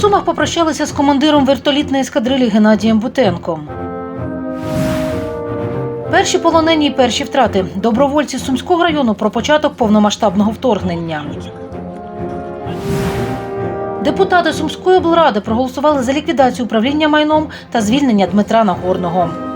Сумах попрощалися з командиром вертолітної ескадрилі Геннадієм Бутенком. Перші полонені і перші втрати. Добровольці Сумського району про початок повномасштабного вторгнення. Депутати Сумської облради проголосували за ліквідацію управління майном та звільнення Дмитра Нагорного.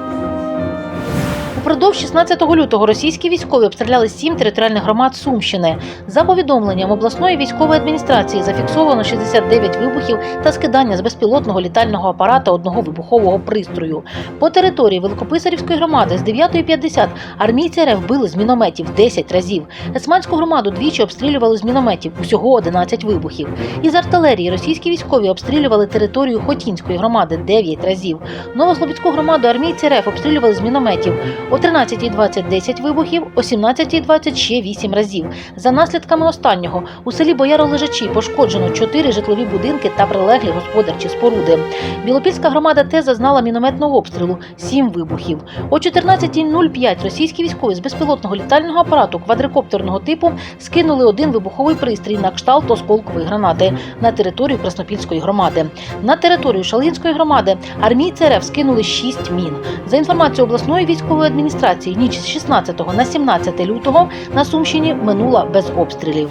Упродовж 16 лютого російські військові обстріляли сім територіальних громад Сумщини. За повідомленням обласної військової адміністрації зафіксовано 69 вибухів та скидання з безпілотного літального апарата одного вибухового пристрою. По території Великописарівської громади з 9.50 армійці РФ били з мінометів 10 разів. Есманську громаду двічі обстрілювали з мінометів, усього 11 вибухів. Із артилерії російські військові обстрілювали територію Хотінської громади 9 разів. Новослобідську громаду армійці РФ обстрілювали з мінометів. О 13.20 – 10 вибухів, о 17.20 – ще 8 разів. За наслідками останнього у селі Бояро-Лежачі пошкоджено 4 житлові будинки та прилеглі господарчі споруди. Білопільська громада теж зазнала мінометного обстрілу – 7 вибухів. О 14.05 російські військові з безпілотного літального апарату квадрикоптерного типу скинули один вибуховий пристрій на кшталт осколкової гранати на територію Краснопільської громади. На територію Шалинської громади армійці РФ скинули 6 мін. За інформацією обласної військової адміністрації, ніч з 16 на 17 лютого на Сумщині минула без обстрілів.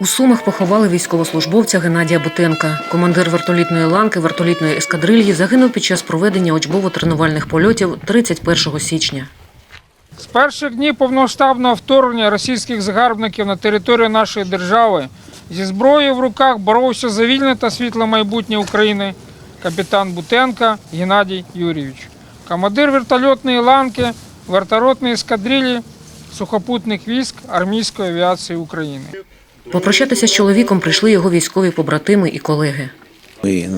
У Сумах поховали військовослужбовця Геннадія Бутенка. Командир вертолітної ланки вертолітної ескадрильї загинув під час проведення учбово-тренувальних польотів 31 січня. З перших днів повноштабного вторгнення російських загарбників на територію нашої держави зі зброєю в руках боровся за вільне та світле майбутнє України капітан Бутенка Геннадій Юрійович, командир вертольотної ланки вертольотної ескадрилі сухопутних військ армійської авіації України. Попрощатися з чоловіком прийшли його військові побратими і колеги. Ми е,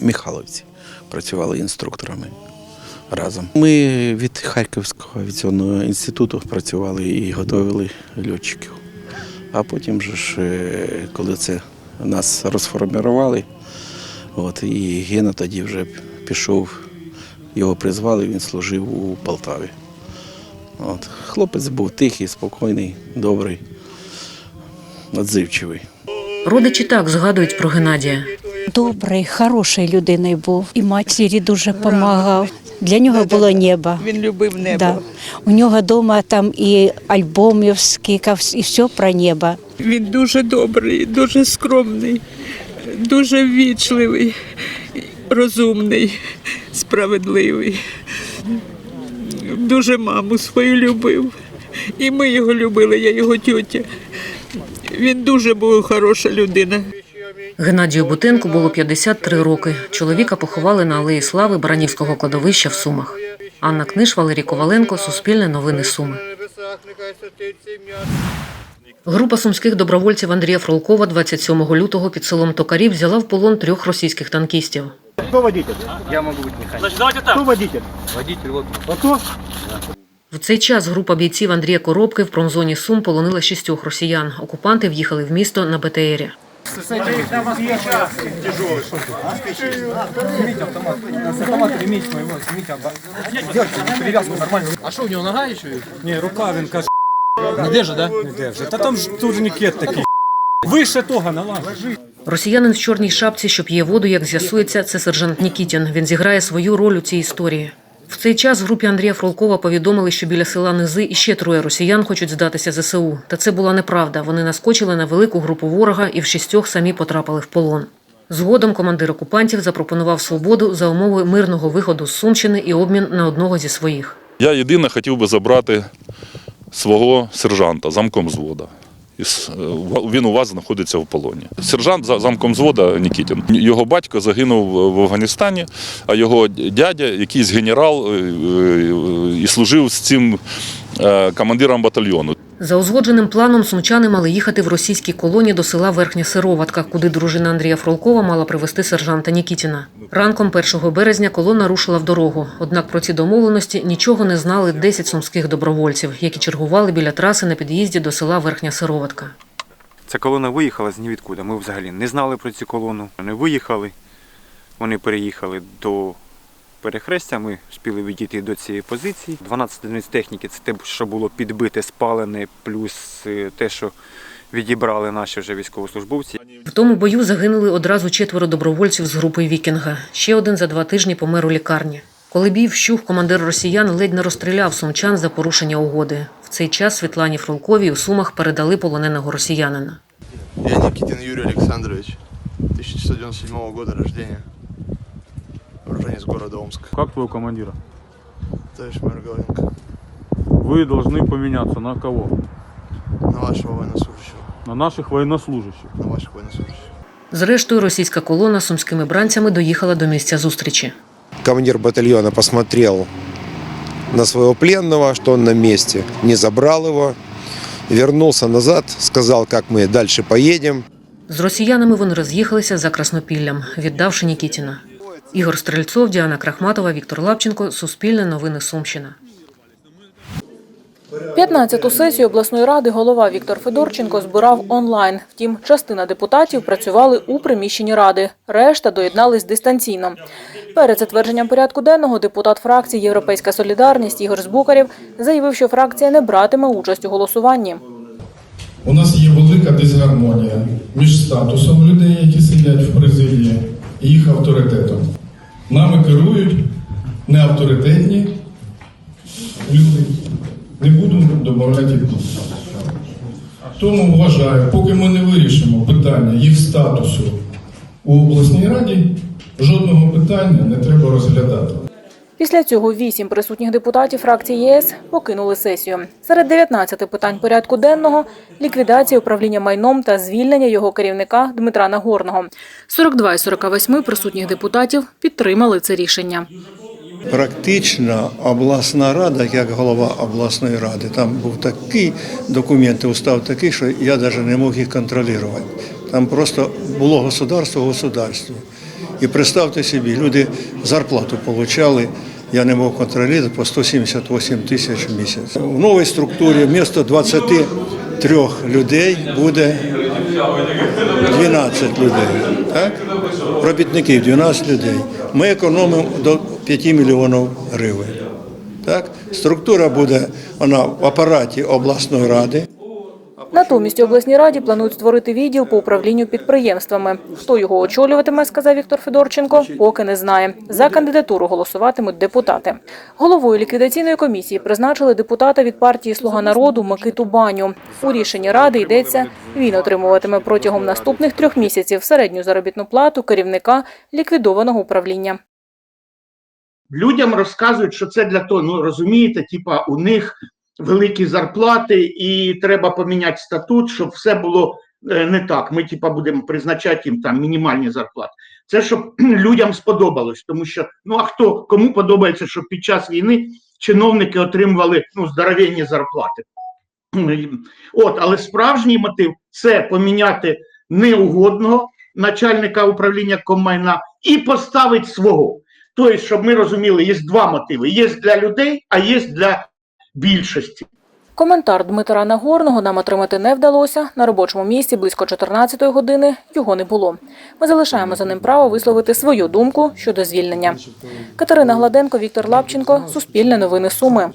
Михайловці працювали інструкторами разом. Ми від Харківського авіаційного інституту працювали і готували льотчиків. А потім же ж, е, коли це нас розформували, от, і Гена тоді вже пішов, його призвали, він служив у Полтаві. От. Хлопець був тихий, спокійний, добрий, відзивчивий. Родичі так згадують про Геннадія. Добрий, хороший людиною був. І матері дуже допомагав. Для нього було небо. Він любив небо. Да. У нього вдома там і альбомів скикав, і все про небо. Він дуже добрий, дуже скромний, дуже ввічливий, розумний, справедливий. Дуже маму свою любив. І ми його любили, я його тьотя. Він дуже був хороша людина. Геннадію Бутенку було 53 роки. Чоловіка поховали на алеї Слави Баранівського кладовища в Сумах. Анна Книж, Валерій Коваленко, Суспільне новини Суми. Група сумських добровольців Андрія Фролкова 27 лютого під селом Токарів взяла в полон трьох російських танкістів. Кто водитель? Я могу быть механиком. Значит, давайте так. Кто водитель? Водитель, вот. Вот? В цей час група бійців Андрія Коробки в промзоні Сум полонила шістьох росіян. Окупанти в'їхали в місто на БТРі. А что, у него нога еще есть? Не, рука, він каже. Не держит, да? Не держит. Та там ж турнікет такий. Вище того, налажи. Росіянин в чорній шапці, що п'є воду, як з'ясується, це сержант Нікітін. Він зіграє свою роль у цій історії. В цей час групі Андрія Фролкова повідомили, що біля села Низи іще троє росіян хочуть здатися ЗСУ. Та це була неправда. Вони наскочили на велику групу ворога і в шістьох самі потрапили в полон. Згодом командир окупантів запропонував свободу за умови мирного виходу з Сумщини і обмін на одного зі своїх. Я єдине хотів би забрати свого сержанта, замком звода. Е, Він у вас знаходиться в полоні. Сержант за- замком звода Нікітін. Його батько загинув в Афганістані, а його дядя, якийсь генерал, е, е, і служив з цим командиром батальйону. За узгодженим планом сумчани мали їхати в російській колонії до села Верхня Сироватка, куди дружина Андрія Фролкова мала привезти сержанта Нікітіна. Ранком 1 березня колона рушила в дорогу. Однак про ці домовленості нічого не знали 10 сумських добровольців, які чергували біля траси на під'їзді до села Верхня Сироватка. Ця колона виїхала з нівідкуди. Ми взагалі не знали про цю колону. Вони виїхали, вони переїхали до перехрестя. Ми встигли відійти до цієї позиції. 12 одиниць техніки це те, що було підбите, спалене, плюс е, те, що відібрали наші вже військовослужбовці. В тому бою загинули одразу четверо добровольців з групи Вікінга. Ще один за два тижні помер у лікарні. Коли бій вщух, командир росіян ледь не розстріляв сумчан за порушення угоди. В цей час Світлані Фролковій у Сумах передали полоненого росіянина. Я Никитин Юрий Александрович, 1997 года рождения. Уроженец города Омск. Как твой командира? Товарищ майор Гавренко. Вы должны поменяться на кого? На вашего военнослужащего. На наших военнослужащих. На ваших военнослужащих. Зрештою, російська колона сумськими бранцями доїхала до місця зустрічі. Командир батальона посмотрел на своего пленного, что он на месте, не забрал его, вернулся назад, сказал, как мы дальше поедем. З росіянами вони роз'їхалися за Краснопіллям, віддавши Нікітіна. Ігор Стрельцов, Діана Крахматова, Віктор Лапченко. Суспільне новини Сумщина. 15-ту сесію обласної ради голова Віктор Федорченко збирав онлайн. Втім, частина депутатів працювали у приміщенні ради, решта доєднались дистанційно. Перед затвердженням порядку денного депутат фракції Європейська солідарність Ігор Збукарєв заявив, що фракція не братиме участь у голосуванні. У нас є велика дисгармонія між статусом людей, які сидять в президії, і їх авторитетом. Нами керують неавторитетні люди. Не буду додавати їх. Тому вважаю, поки ми не вирішимо питання їх статусу у обласній раді, жодного питання не треба розглядати. Після цього вісім присутніх депутатів фракції єС покинули сесію. Серед 19 питань порядку денного – ліквідація управління майном та звільнення його керівника Дмитра Нагорного. 42 із 48 присутніх депутатів підтримали це рішення. Практично обласна рада, як голова обласної ради, там був такий документ, устав такий, що я навіть не мог їх контролювати. Там просто було государство в государстві. І представте собі, люди зарплату отримали, я не мог контролювати по 178 тисяч в місяць. В новій структурі вмісто 23 людей буде 12 людей. Так? Робітників 12 людей. Ми економимо до 5 мільйонів гривень. Так? Структура буде вона в апараті обласної ради. Натомість у обласній раді планують створити відділ по управлінню підприємствами. Хто його очолюватиме, сказав Віктор Федорченко, поки не знає. За кандидатуру голосуватимуть депутати. Головою ліквідаційної комісії призначили депутата від партії Слуга народу Микиту Баню. У рішенні ради йдеться, він отримуватиме протягом наступних трьох місяців середню заробітну плату керівника ліквідованого управління. людям розказують, що це для того, ну розумієте, типа у них великі зарплати, і треба поміняти статут, щоб все було е, не так. Ми, типа, будемо призначати їм там мінімальні зарплати. Це щоб людям сподобалось, тому що ну а хто кому подобається, щоб під час війни чиновники отримували ну здоровенні зарплати. От, але справжній мотив це поміняти неугодного начальника управління комайна і поставити свого. Тобто, щоб ми розуміли, є два мотиви: є для людей, а є для більшості. Коментар Дмитра Нагорного нам отримати не вдалося. На робочому місці близько 14-ї години його не було. Ми залишаємо за ним право висловити свою думку щодо звільнення. Катерина Гладенко, Віктор Лапченко, Суспільне новини Суми.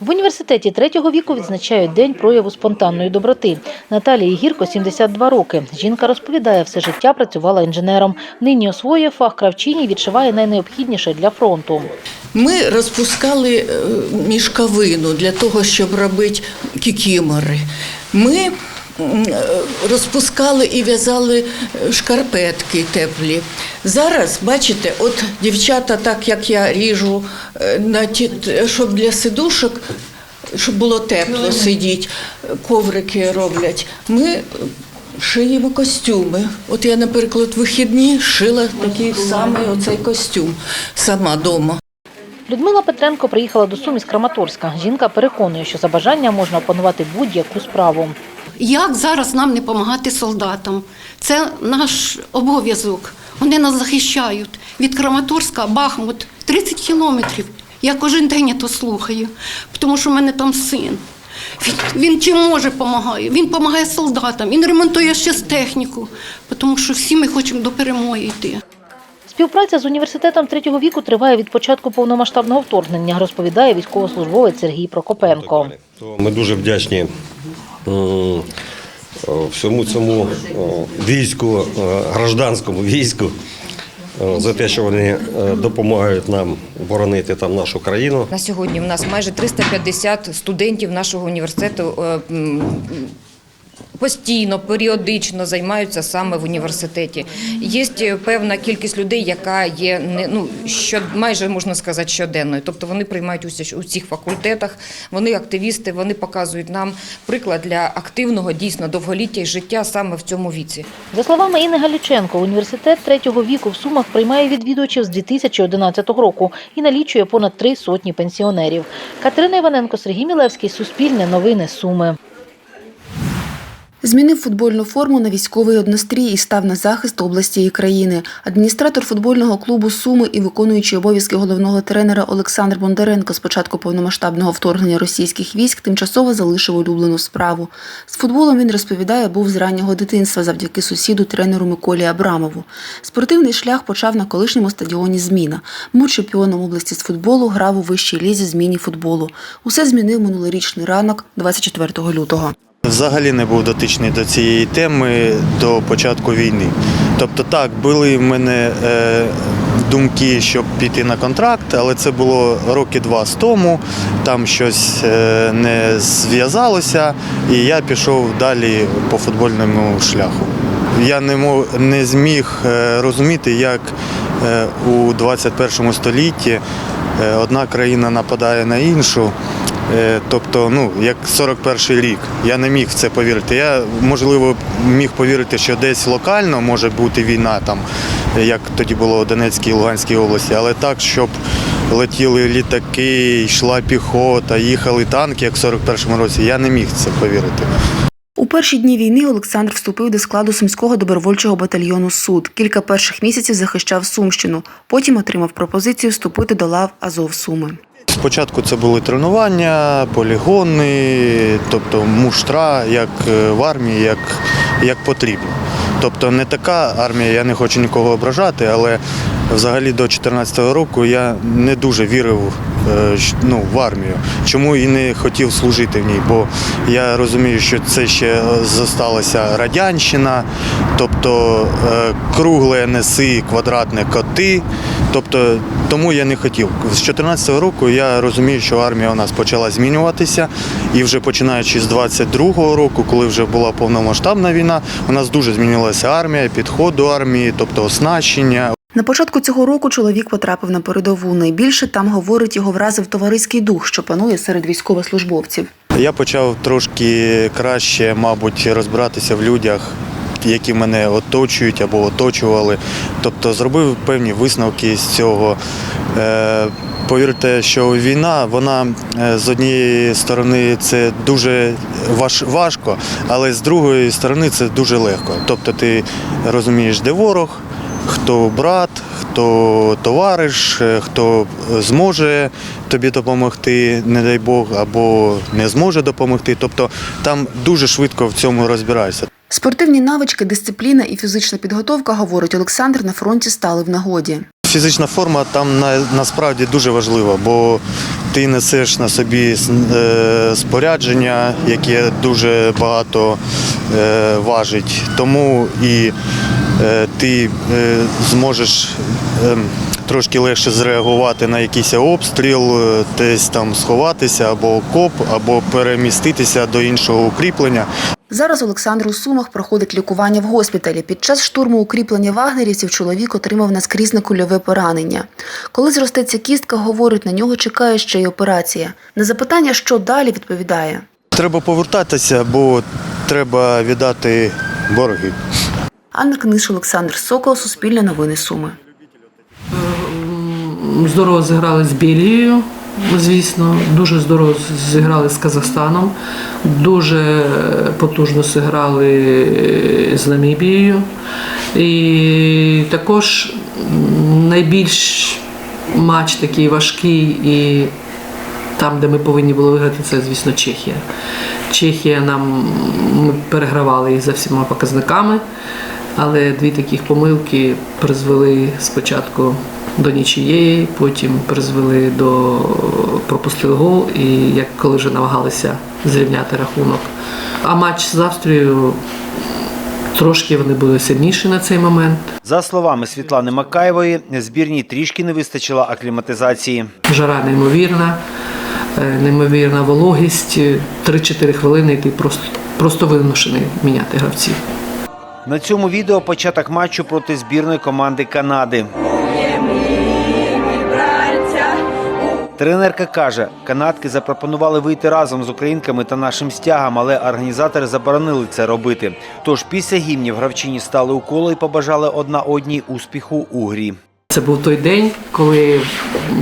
В університеті третього віку відзначають день прояву спонтанної доброти. Наталії Гірко 72 роки. Жінка розповідає, все життя працювала інженером. Нині освоює фах кравчині, і відшиває найнеобхідніше для фронту. Ми розпускали е, мішковину для того, щоб робити кікімори. Ми е, розпускали і в'язали е, шкарпетки теплі. Зараз, бачите, от дівчата, так як я ріжу, на ті, щоб для сидушок, щоб було тепло сидіти, коврики роблять. Ми шиємо костюми. От я, наприклад, вихідні шила такий самий оцей костюм сама вдома. Людмила Петренко приїхала до Сум із Краматорська. Жінка переконує, що за бажанням можна опанувати будь-яку справу. Як зараз нам не допомагати солдатам? Це наш обов'язок. Вони нас захищають. Від Краматорська, Бахмут 30 кілометрів. Я кожен день то слухаю, тому що в мене там син. Він, він чим може допомагає? Він допомагає солдатам, він ремонтує ще з техніку, тому що всі ми хочемо до перемоги йти. Співпраця з університетом третього віку триває від початку повномасштабного вторгнення, розповідає військовослужбовець Сергій Прокопенко. Ми дуже вдячні всьому цьому війську, гражданському війську, за те, що вони е, допомагають нам боронити там нашу країну. На сьогодні в нас майже 350 студентів нашого університету е, постійно, періодично займаються саме в університеті. Є е, певна кількість людей, яка є не ну що майже можна сказати щоденною. Тобто вони приймають участь у цих факультетах. Вони активісти, вони показують нам приклад для активного дійсно довголіття і життя саме в цьому віці. За словами Інни Галюченко, університет третього віку в Сумах приймає відвідувачів з 2011 року і налічує понад три сотні пенсіонерів. Катерина Іваненко, Сергій Мілевський, Суспільне новини Суми. Змінив футбольну форму на військовий однострій і став на захист області і країни. Адміністратор футбольного клубу Суми і виконуючий обов'язки головного тренера Олександр Бондаренко з початку повномасштабного вторгнення російських військ тимчасово залишив улюблену справу. З футболом він розповідає, був з раннього дитинства завдяки сусіду тренеру Миколі Абрамову. Спортивний шлях почав на колишньому стадіоні Зміна. Був чемпіоном області з футболу, грав у вищій лізі зміні футболу. Усе змінив минулорічний ранок, 24 лютого. Взагалі не був дотичний до цієї теми до початку війни. Тобто, так, були в мене е, думки, щоб піти на контракт, але це було роки два з тому. Там щось е, не зв'язалося, і я пішов далі по футбольному шляху. Я не мог, не зміг е, розуміти, як е, у 21 столітті е, одна країна нападає на іншу. Е, Тобто, ну як 41 рік, я не міг в це повірити. Я можливо міг повірити, що десь локально може бути війна, там як тоді було у Донецькій і Луганській області, але так, щоб летіли літаки, йшла піхота, їхали танки, як в 41-му році, я не міг в це повірити. У перші дні війни Олександр вступив до складу сумського добровольчого батальйону Суд. Кілька перших місяців захищав Сумщину. Потім отримав пропозицію вступити до лав Азов Суми. Спочатку це були тренування, полігони, тобто муштра, як е, в армії, як, як потрібно. Тобто не така армія, я не хочу нікого ображати, але взагалі до 2014 року я не дуже вірив е, ну, в армію. Чому і не хотів служити в ній, бо я розумію, що це ще зосталася радянщина, тобто е, кругле неси, квадратне коти. Тобто тому я не хотів. З 2014 року я розумію, що армія у нас почала змінюватися, і вже починаючи з 22-го року, коли вже була повномасштабна війна, у нас дуже змінилася армія, підход до армії, тобто оснащення. На початку цього року чоловік потрапив на передову. Найбільше там говорить його вразив товариський дух, що панує серед військовослужбовців. Я почав трошки краще, мабуть, розбиратися в людях, які мене оточують або оточували. Тобто зробив певні висновки з цього. Е, Повірте, що війна, вона е, з однієї сторони це дуже важко, але з другої сторони це дуже легко. Тобто ти розумієш, де ворог, хто брат, хто товариш, е, хто зможе тобі допомогти, не дай Бог, або не зможе допомогти. Тобто там дуже швидко в цьому розбираєшся. Спортивні навички, дисципліна і фізична підготовка, говорить Олександр, на фронті стали в нагоді. Фізична форма там на, насправді дуже важлива, бо ти несеш на собі е, спорядження, яке дуже багато е, важить. Тому і е, ти е, зможеш е, трошки легше зреагувати на якийсь обстріл, е, десь там сховатися або окоп, або переміститися до іншого укріплення. Зараз Олександр у Сумах проходить лікування в госпіталі. Під час штурму укріплення вагнерівців чоловік отримав наскрізне кульове поранення. Коли зростеться кістка, говорить, на нього чекає ще й операція. На запитання, що далі, відповідає. Треба повертатися, бо треба віддати борги. Анна Книж, Олександр Сокол, Суспільне новини Суми. Здорово зіграли з Бельгією, звісно, дуже здорово зіграли з Казахстаном, дуже потужно зіграли з Намібією. І також найбільш матч такий важкий і там, де ми повинні були виграти, це, звісно, Чехія. Чехія нам ми перегравали їх за всіма показниками, але дві таких помилки призвели спочатку до нічиєї, потім призвели до пропустили гол, і як коли вже намагалися зрівняти рахунок. А матч з Австрією трошки вони були сильніші на цей момент. За словами Світлани Макаєвої, збірній трішки не вистачило акліматизації. Жара неймовірна, е, неймовірна вологість. 3-4 хвилини і ти просто, просто вимушений міняти гравців. На цьому відео початок матчу проти збірної команди Канади. Тренерка каже, канадки запропонували вийти разом з українками та нашим стягом, але організатори заборонили це робити. Тож після гімнів гравчині стали у коло і побажали одна одній успіху у грі. Це був той день, коли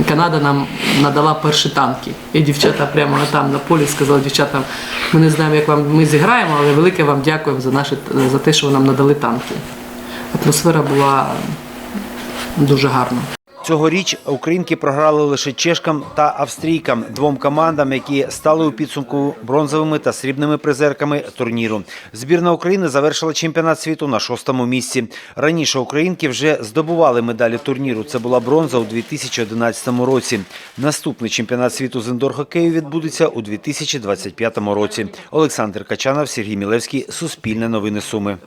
Канада нам надала перші танки. І дівчата прямо там на полі сказали дівчатам, ми не знаємо, як вам ми зіграємо, але велике вам дякуємо за наші, за те, що ви нам надали танки. Атмосфера була дуже гарна. Цьогоріч українки програли лише чешкам та австрійкам, двом командам, які стали у підсумку бронзовими та срібними призерками турніру. Збірна України завершила чемпіонат світу на шостому місці. Раніше українки вже здобували медалі турніру. Це була бронза у 2011 році. Наступний чемпіонат світу з індор-хокею відбудеться у 2025 році. Олександр Качанов, Сергій Мілевський, Суспільне новини Суми.